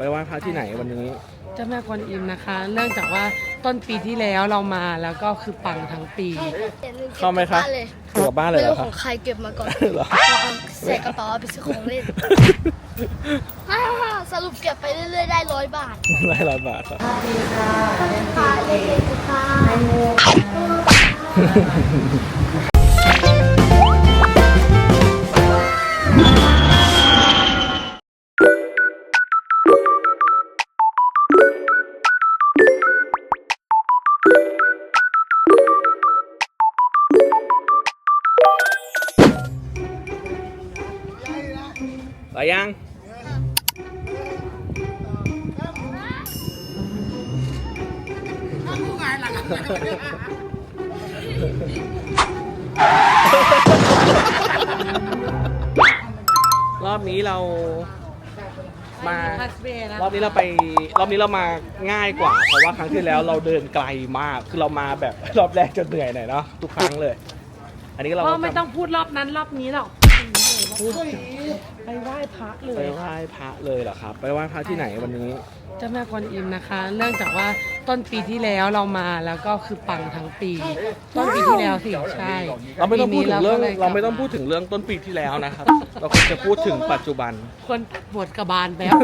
ไปไหว้พระที่ไหนวันนี้ เจ้าแม่กวนอิมนะคะ เนื่องจากว่าต้นปีที่แล้วเรามาแล้วก็คือปังทั้งปี เข้าไหมคะบ้านเลยกลับบ้านเลยไม่เหรอรู้คขรับ องใครเก็บมาก่อนเหรอ เอาใส่กระเป๋าเอาไปซื้อของเล่นฮ่าสรุปเก็บไปเรื่อยๆได้ร้อยบาทไล่ร้อยบาทครับ ไปยังรอบนี้เรามาพัสเบย์นะรอบนี้เราไปรอบนี้เรามาง่ายกว่า เพราะว่าครั้งที่แล้วเราเดินไกลมากคือเรามาแบบรอบแรกจะเหนื่อยหน่อยเนาะทุกครั้งเลย อันนี้เราพ่อก็ไม่ต้องพูดรอบนั้นรอบนี้หรอก ไปไหว้พระเลไปยไหว้พระเลยเหรอครับ ไปไหว้พระที่ไหนวันนี้ เจ้าแม่กวนอิมนะคะ เนื่องจากว่าต้นปีที่แล้วเรามาแล้วก็คือปังทั้งปี ต้นปีที่แล้วสิใช่เราไม่ต้องพูดถึงเรื่อง ปีนี้เราไม่ต้องกลับพูดถึงเรื่องต้นปีที่แล้วนะครับ เราควรจะพูดถึงปัจจุบันควรปวดกระบาลแล้ว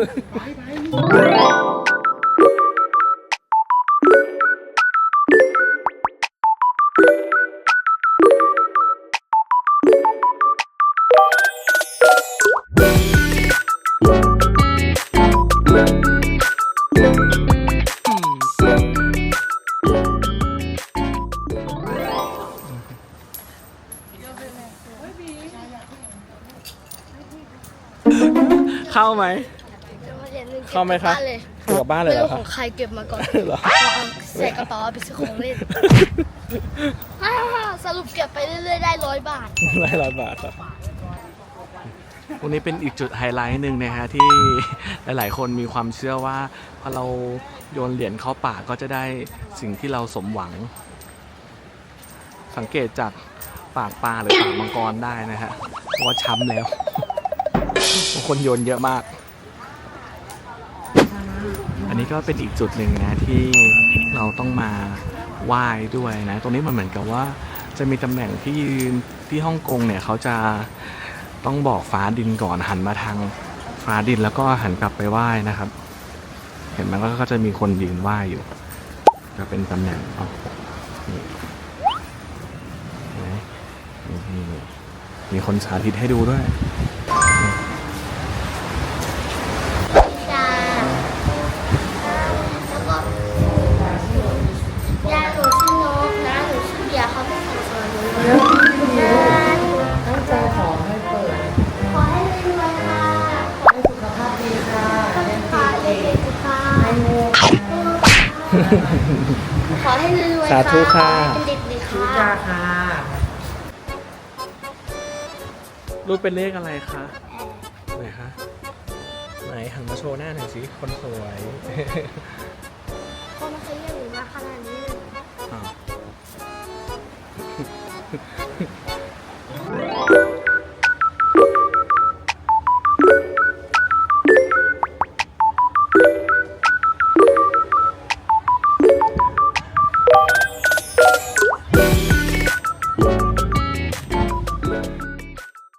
เข้าไหม เข้าไหมคะบ้านเลยกลับบ้านเลยไม่เหรอรู้ครัขบองใครเก็บมาก่อนเหรอเอาใส่กระเป๋าเอาไปซื้อของเล่นฮ่าสรุปเก็บไปเรื่อยๆได้ร้อยบาทไล่ร้อยบาทครับวันนี้เป็นอีกจุดไฮไลท์หนึ่งนะฮะที่หลาย ๆ คนมีความเชื่อว่าพอเราโยนเหรียญเข้าปากก็จะได้สิ่งที่เราสมหวัง สังเกตจากปากปลาหรือปากมังกรได้นะฮะว่าช้ำแล้วบาง คนโยนเยอะมาก อันนี้ก็เป็นอีกจุดหนึ่งนะที่เราต้องมาไหว้ด้วยนะ ตรงนี้มันเหมือนกับว่าจะมีตำแหน่งที่ยืนที่ฮ่องกงเนี่ยเขาจะต้องบอกฟ้าดินก่อนหันมาทางฟ้าดินแล้วก็หันกลับไปไหว้นะครับ เห็นไหมก็จะมีคนยืนไหว้อยู่ ก็เป็นตำแหน่งอ๋อนี่เห็นไหมนี่นี่นี่มีคนสาธิตให้ดูด้วย ขอให้รวยๆสาธุค่ะ ขอให้เป็นเด็กดีค่ะ จ้าค่ะ รูปเป็นเลขอะไรคะ ไหนคะ ไหนหันมาโชว์หน้าหน่อยสิ คนสวย